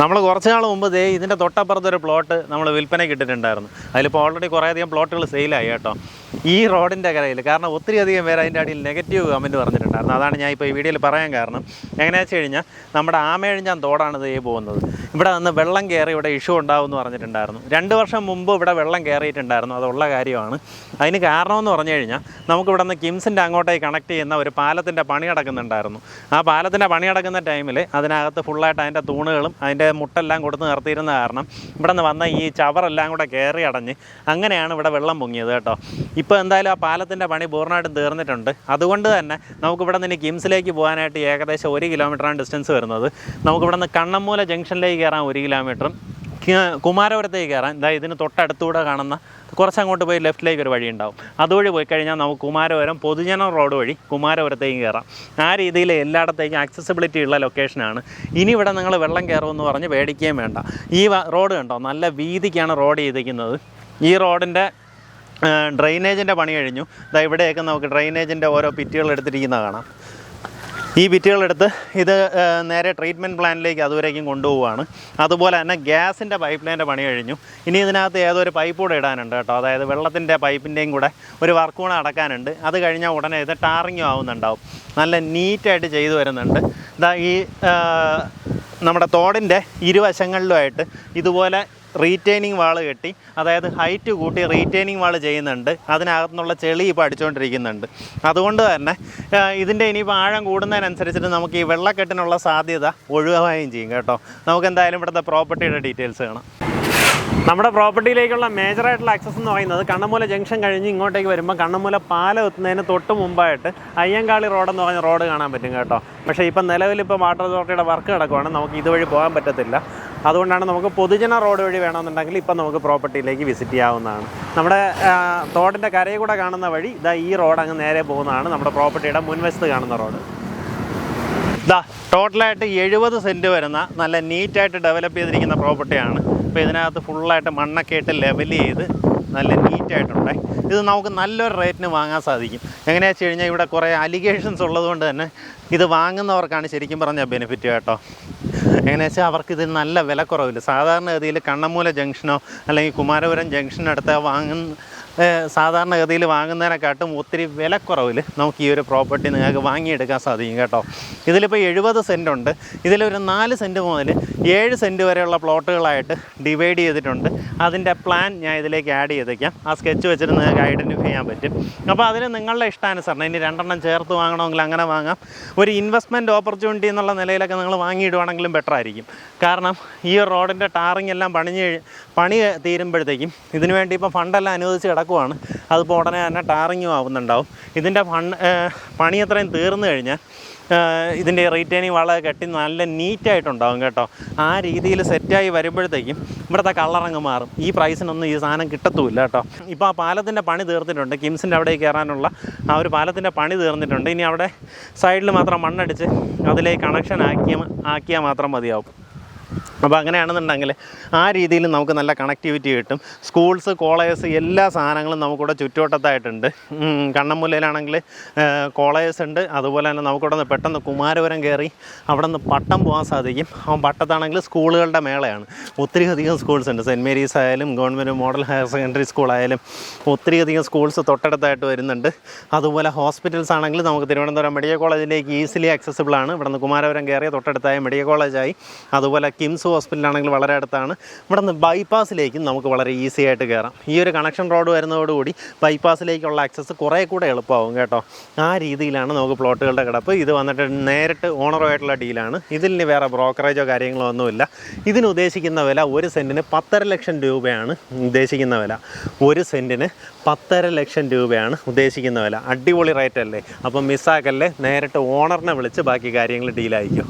നമ്മൾ കുറച്ച് നാൾ മുമ്പ് ദേ ഇതിന്റെ തൊട്ടപ്പുറത്തൊരു പ്ലോട്ട് നമ്മൾ വിൽപ്പനയ്ക്ക് ഇട്ടിട്ടുണ്ടായിരുന്നു. അതിലിപ്പോൾ ഓൾറെഡി കുറേയധികം പ്ലോട്ടുകൾ സെയിലായി കേട്ടോ. ഈ റോഡിന്റെ കരയിൽ കാരണം ഒത്തിരി അധികം പേര് അതിന്റെ അടിയിൽ നെഗറ്റീവ് കമന്റ് പറഞ്ഞിട്ടുണ്ടായിരുന്നു. അതാണ് ഞാൻ ഇപ്പോൾ ഈ വീഡിയോയിൽ പറയാൻ കാരണം. എങ്ങനെയാണെന്ന് വെച്ച് കഴിഞ്ഞാൽ നമ്മുടെ ആമേഴിഞ്ഞാൻ തോടാണ് ഇതേ പോകുന്നത്. ഇവിടെ നിന്ന് വെള്ളം കയറി ഇവിടെ ഇഷ്യൂ ഉണ്ടാവുമെന്ന് പറഞ്ഞിട്ടുണ്ടായിരുന്നു. രണ്ട് വർഷം മുമ്പ് ഇവിടെ വെള്ളം കയറിയിട്ടുണ്ടായിരുന്നു അതുള്ള കാര്യമാണ്. അതിന് കാരണമെന്ന് പറഞ്ഞു കഴിഞ്ഞാൽ നമുക്ക് ഇവിടെ നിന്ന് കിംസിന്റെ അങ്ങോട്ടേക്ക് കണക്ട് ചെയ്യുന്ന ഒരു പാലത്തിന്റെ പണി നടക്കുന്നുണ്ടായിരുന്നു. ആ പാലത്തിന്റെ പണി നടക്കുന്ന ടൈമിൽ അതിനകത്ത് ഫുള്ളായിട്ട് അതിന്റെ തൂണുകളും അതിന്റെ മുട്ടെല്ലാം കൊടുത്ത് നിർത്തിയിരുന്ന കാരണം ഇവിടെ നിന്ന് വന്ന ഈ ചവറെല്ലാം കൂടെ കയറി അടഞ്ഞ് അങ്ങനെയാണ് ഇവിടെ വെള്ളം പൊങ്ങിയത് കേട്ടോ. ഇപ്പോൾ എന്തായാലും ആ പാലത്തിന്റെ പണി പൂർണമായിട്ടും തീർന്നിട്ടുണ്ട്. അതുകൊണ്ട് തന്നെ നമുക്കിവിടെ നിന്ന് കിംസിലേക്ക് പോകാനായിട്ട് ഏകദേശം ഒരു കിലോമീറ്ററാണ് ഡിസ്റ്റൻസ് വരുന്നത്. നമുക്കിവിടെ നിന്ന് കണ്ണമ്മൂല ജംഗ്ഷനിലേക്ക് കയറാൻ ഒരു കിലോമീറ്ററും കുമാരപുരത്തേക്ക് കയറാൻ ഇതാ ഇതിന് തൊട്ടടുത്തൂടെ കാണുന്ന കുറച്ച് അങ്ങോട്ട് പോയി ലെഫ്റ്റിലേക്ക് ഒരു വഴി ഉണ്ടാവും അതുവഴി പോയി കഴിഞ്ഞാൽ നമുക്ക് കുമാരപുരം പൊതുജന റോഡ് വഴി കുമാരപുരത്തേക്ക് കയറാം. ആ രീതിയിൽ എല്ലായിടത്തേക്കും ആക്സസിബിലിറ്റി ഉള്ള ലൊക്കേഷനാണ് ഇനി ഇവിടെ നിങ്ങൾ വെള്ളം കയറുമെന്ന് പറഞ്ഞ് പേടിക്കുകയും വേണ്ട. ഈ റോഡ് കണ്ടോ? നല്ല വീതിക്കാണ് റോഡ് ചെയ്തിരിക്കുന്നത്. ഈ റോഡിന്റെ ഡ്രെയിനേജിന്റെ പണി കഴിഞ്ഞു. ഇതാ ഇവിടെയൊക്കെ നമുക്ക് ഡ്രെയിനേജിന്റെ ഓരോ പിറ്റുകൾ എടുത്തിരിക്കുന്നത് കാണാം. ഈ ഭിത്തികളെടുത്ത് ഇത് നേരെ ട്രീറ്റ്മെന്റ് പ്ലാന്റിലേക്ക് അതുവരേക്കും കൊണ്ടുപോവുകയാണ്. അതുപോലെ തന്നെ ഗ്യാസിന്റെ പൈപ്പ് ലൈന്റെ പണി കഴിഞ്ഞു. ഇനി ഇതിനകത്ത് ഏതോ ഒരു പൈപ്പ് കൂടെ ഇടാനുണ്ട് കേട്ടോ. അതായത് വെള്ളത്തിന്റെ പൈപ്പിന്റെയും കൂടെ ഒരു വർക്ക് കൂടെ അടക്കാനുണ്ട് അത് കഴിഞ്ഞാൽ ഉടനെ ഇത് ടാറിങ്ങും ആവുന്നുണ്ടാവും. നല്ല നീറ്റായിട്ട് ചെയ്തു വരുന്നുണ്ട്. ഇതാ ഈ നമ്മുടെ തോടിന്റെ ഇരുവശങ്ങളിലുമായിട്ട് ഇതുപോലെ റീറ്റെയിനിങ് വാൾ കെട്ടി അതായത് ഹൈറ്റ് കൂട്ടി റീറ്റെയിനിങ് വാൾ ചെയ്യുന്നുണ്ട്. അതിനകത്തുനിന്നുള്ള ചെളി ഇപ്പോൾ അടിച്ചുകൊണ്ടിരിക്കുന്നുണ്ട് അതുകൊണ്ട് തന്നെ ഇതിന്റെ ഇനിയിപ്പോൾ ആഴം കൂടുന്നതിനനുസരിച്ചിട്ട് നമുക്ക് ഈ വെള്ളക്കെട്ടിനുള്ള സാധ്യത ഒഴിവാകുകയും ചെയ്യും കേട്ടോ. നമുക്ക് എന്തായാലും ഇവിടുത്തെ പ്രോപ്പർട്ടിയുടെ ഡീറ്റെയിൽസ് കാണാം. നമ്മുടെ പ്രോപ്പർട്ടിയിലേക്കുള്ള മേജറായിട്ടുള്ള ആക്സസ് എന്ന് പറയുന്നത് കണ്ണമൂല ജംഗ്ഷൻ കഴിഞ്ഞ് ഇങ്ങോട്ടേക്ക് വരുമ്പോൾ കണ്ണമൂല പാലം എത്തുന്നതിന് തൊട്ട് മുമ്പായിട്ട് അയ്യങ്കാളി റോഡെന്ന് പറഞ്ഞ റോഡ് കാണാൻ പറ്റും കേട്ടോ. പക്ഷേ ഇപ്പം നിലവിൽ ഇപ്പോൾ വാട്ടർ അതോറിറ്റിയുടെ വർക്ക് കിടക്കുവാണ്. നമുക്ക് ഇതുവഴി പോകാൻ പറ്റത്തില്ല. അതുകൊണ്ടാണ് നമുക്ക് പൊതുജന റോഡ് വഴി വേണമെന്നുണ്ടെങ്കിൽ ഇപ്പം നമുക്ക് പ്രോപ്പർട്ടിയിലേക്ക് വിസിറ്റ് ചെയ്യാവുന്നതാണ്. നമ്മുടെ തോടിന്റെ കരയിൽ കൂടെ കാണുന്ന വഴി ഇതാ ഈ റോഡ് അങ്ങ് നേരെ പോകുന്നതാണ് നമ്മുടെ പ്രോപ്പർട്ടിയുടെ മുൻവശത്ത് കാണുന്ന റോഡ്. ഇതാ ടോട്ടലായിട്ട് എഴുപത് സെന്റ് വരുന്ന നല്ല നീറ്റായിട്ട് ഡെവലപ്പ് ചെയ്തിരിക്കുന്ന പ്രോപ്പർട്ടിയാണ്. അപ്പോൾ ഇതിനകത്ത് ഫുള്ളായിട്ട് മണ്ണൊക്കെ ഇട്ട് ലെവൽ ചെയ്ത് നല്ല നീറ്റായിട്ടുണ്ട്. ഇത് നമുക്ക് നല്ലൊരു റേറ്റിന് വാങ്ങാൻ സാധിക്കും. എങ്ങനെയാണെന്ന് വെച്ച് കഴിഞ്ഞാൽ ഇവിടെ കുറേ അലിഗേഷൻസ് ഉള്ളതുകൊണ്ട് തന്നെ ഇത് വാങ്ങുന്നവർക്കാണ് ശരിക്കും പറഞ്ഞാൽ ബെനിഫിറ്റ് കേട്ടോ. എങ്ങനെയാ വെച്ചാൽ അവർക്ക് ഇതിൽ നല്ല വിലക്കുറവില്ല. സാധാരണഗതിയിൽ കണ്ണമൂല ജംഗ്ഷനോ അല്ലെങ്കിൽ കുമാരപുരം ജംഗ്ഷനടുത്ത് വാങ്ങുന്ന സാധാരണഗതിയിൽ വാങ്ങുന്നതിനെക്കാട്ടും ഒത്തിരി വിലക്കുറവിൽ നമുക്ക് ഈ ഒരു പ്രോപ്പർട്ടി നിങ്ങൾക്ക് വാങ്ങിയെടുക്കാൻ സാധിക്കും കേട്ടോ. ഇതിലിപ്പോൾ എഴുപത് സെന്റ് ഉണ്ട്. ഇതിലൊരു നാല് സെന്റ് മുതൽ ഏഴ് സെന്റ് വരെയുള്ള പ്ലോട്ടുകളായിട്ട് ഡിവൈഡ് ചെയ്തിട്ടുണ്ട്. അതിന്റെ പ്ലാൻ ഞാൻ ഇതിലേക്ക് ആഡ് ചെയ്തേക്കാം. ആ സ്കെച്ച് വെച്ചിട്ട് നിങ്ങൾക്ക് ഐഡന്റിഫൈ ചെയ്യാൻ പറ്റും. അപ്പോൾ അതിന് നിങ്ങളുടെ ഇഷ്ടാനുസരണം ഇനി രണ്ടെണ്ണം ചേർത്ത് വാങ്ങണമെങ്കിൽ അങ്ങനെ വാങ്ങാം. ഒരു ഇൻവെസ്റ്റ്മെന്റ് ഓപ്പർച്യൂണിറ്റി എന്നുള്ള നിലയിലൊക്കെ നിങ്ങൾ വാങ്ങിയിടുവാണെങ്കിലും ബെറ്റർ ആയിരിക്കും. കാരണം ഈ റോഡിന്റെ ടാറിങ് എല്ലാം പണിഞ്ഞ് പണി തീരുമ്പോഴത്തേക്കും ഇതിനുവേണ്ടി ഇപ്പോൾ ഇപ്പം ഫണ്ടെല്ലാം അനുവദിച്ച് കിടക്കുവാണ് അതിപ്പോൾ ഉടനെ തന്നെ ടാറിങ്ങും ആവുന്നുണ്ടാവും. ഇതിന്റെ ഫണ്ട് പണി അത്രയും തീർന്നു കഴിഞ്ഞാൽ ഇതിന്റെ റീറ്റെയിനിങ് വളരെ കെട്ടി നല്ല നീറ്റായിട്ടുണ്ടാവും കേട്ടോ. ആ രീതിയിൽ സെറ്റായി വരുമ്പോഴത്തേക്കും ഇവിടുത്തെ കളറങ്ങ് മാറും. ഈ പ്രൈസിനൊന്നും ഈ സാധനം കിട്ടത്തുമില്ല കേട്ടോ. ഇപ്പോൾ ആ പാലത്തിന്റെ പണി തീർത്തിട്ടുണ്ട്. കിംസിന്റെ അവിടെ കയറാനുള്ള ആ ഒരു പാലത്തിന്റെ പണി തീർന്നിട്ടുണ്ട്. ഇനി അവിടെ സൈഡിൽ മാത്രം മണ്ണടിച്ച് അതിലേക്ക് കണക്ഷൻ ആക്കിയ ആക്കിയാൽ മാത്രം മതിയാവും. അപ്പോൾ അങ്ങനെയാണെന്നുണ്ടെങ്കിൽ ആ രീതിയിൽ നമുക്ക് നല്ല കണക്ടിവിറ്റി കിട്ടും. സ്കൂൾസ് കോളേജസ് എല്ലാ സാധനങ്ങളും നമുക്കിവിടെ ചുറ്റുവട്ടത്തായിട്ടുണ്ട്. കണ്ണമ്പുലയിലാണെങ്കിൽ കോളേജസ് ഉണ്ട്. അതുപോലെ തന്നെ നമുക്കിവിടെ നിന്ന് പെട്ടെന്ന് കുമാരപുരം കയറി അവിടെ നിന്ന് പട്ടം പോകാൻ സാധിക്കും. അവൻ പട്ടത്താണെങ്കിൽ സ്കൂളുകളുടെ മേളയാണ്. ഒത്തിരി അധികം സ്കൂൾസ് ഉണ്ട്. സെന്റ് മേരീസ് ആയാലും ഗവൺമെന്റ് മോഡൽ ഹയർ സെക്കൻഡറി സ്കൂളായാലും ഒത്തിരി അധികം സ്കൂൾസ് തൊട്ടടുത്തായിട്ട് വരുന്നുണ്ട്. അതുപോലെ ഹോസ്പിറ്റൽസ് ആണെങ്കിൽ നമുക്ക് തിരുവനന്തപുരം മെഡിക്കൽ കോളേജിലേക്ക് ഈസിലി ആക്സസിബിൾ ആണ്. ഇവിടെ നിന്ന് കുമാരപുരം കയറിയ തൊട്ടടുത്തായ മെഡിക്കൽ കോളേജായി അതുപോലെ കിംസ് ഹോസ്പിറ്റലാണെങ്കിൽ വളരെ അടുത്താണ്. ഇവിടെ നിന്ന് ബൈപ്പാസിലേക്കും നമുക്ക് വളരെ ഈസി ആയിട്ട് കയറാം. ഈ ഒരു കണക്ഷൻ റോഡ് വരുന്നതോടുകൂടി ബൈപ്പാസിലേക്കുള്ള ആക്സസ് കുറേ കൂടെ എളുപ്പമാവും കേട്ടോ. ആ രീതിയിലാണ് നമുക്ക് പ്ലോട്ടുകളുടെ കിടപ്പ് ഇത് വന്നിട്ട് നേരിട്ട് ഓണറുമായിട്ടുള്ള ഡീലാണ്. ഇതിൽ വേറെ ബ്രോക്കറേജോ കാര്യങ്ങളോ ഒന്നുമില്ല. ഇതിന് ഉദ്ദേശിക്കുന്ന വില ഒരു സെന്റിന് പത്തര ലക്ഷം രൂപയാണ് ഉദ്ദേശിക്കുന്ന വില. ഒരു സെന്റിന് പത്തര ലക്ഷം രൂപയാണ് ഉദ്ദേശിക്കുന്ന വില. അടിപൊളി റേറ്റ് അല്ലേ അപ്പം മിസ്സാക്കല്ലേ? നേരിട്ട് ഓണറിനെ വിളിച്ച് ബാക്കി കാര്യങ്ങൾ ഡീലായിരിക്കും.